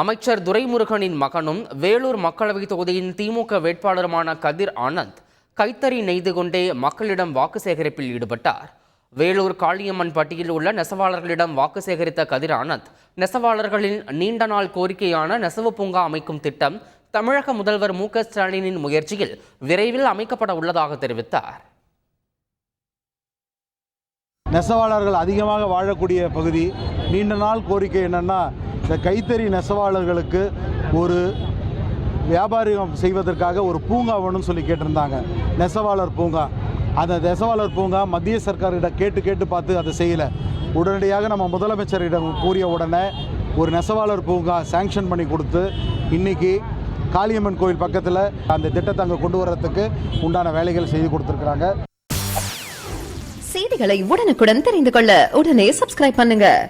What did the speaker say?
அமைச்சர் துரைமுருகனின் மகனும் வேலூர் மக்களவைத் தொகுதியின் திமுக வேட்பாளருமான கதிர் ஆனந்த் கைத்தறி நெய்து கொண்டே மக்களிடம் வாக்கு சேகரிப்பில் ஈடுபட்டார். வேலூர் காளியம்மன் பட்டியில் உள்ள நெசவாளர்களிடம் வாக்கு சேகரித்த கதிர் ஆனந்த் நெசவாளர்களின் நீண்ட நாள் கோரிக்கையான நெசவு பூங்கா அமைக்கும் திட்டம் தமிழக முதல்வர் மு ஸ்டாலினின் முயற்சியில் விரைவில் அமைக்கப்பட உள்ளதாக தெரிவித்தார். நெசவாளர்கள் அதிகமாக வாழக்கூடிய பகுதி நீண்ட நாள் கோரிக்கை என்னென்னா இந்த கைத்தறி நெசவாளர்களுக்கு ஒரு வியாபாரம் செய்வதற்காக ஒரு பூங்கா வேணும்னு சொல்லி கேட்டிருந்தாங்க. நெசவாளர் பூங்கா. அந்த நெசவாளர் பூங்கா மத்திய சர்க்காரிடம் கேட்டு கேட்டு பார்த்து அதை செய்யலை. உடனடியாக நம்ம முதலமைச்சரிடம் கூறிய உடனே ஒரு நெசவாளர் பூங்கா சேங்ஷன் பண்ணி கொடுத்து இன்றைக்கி காளியம்மன் கோயில் பக்கத்தில் அந்த திட்டத்தை அங்கே கொண்டு வர்றதுக்கு உண்டான வேலைகள் செய்து கொடுத்துருக்குறாங்க. செய்திகளை உடனுக்குடன் தெரிந்து கொள்ள உடனே சப்ஸ்கிரைப் பண்ணுங்கள்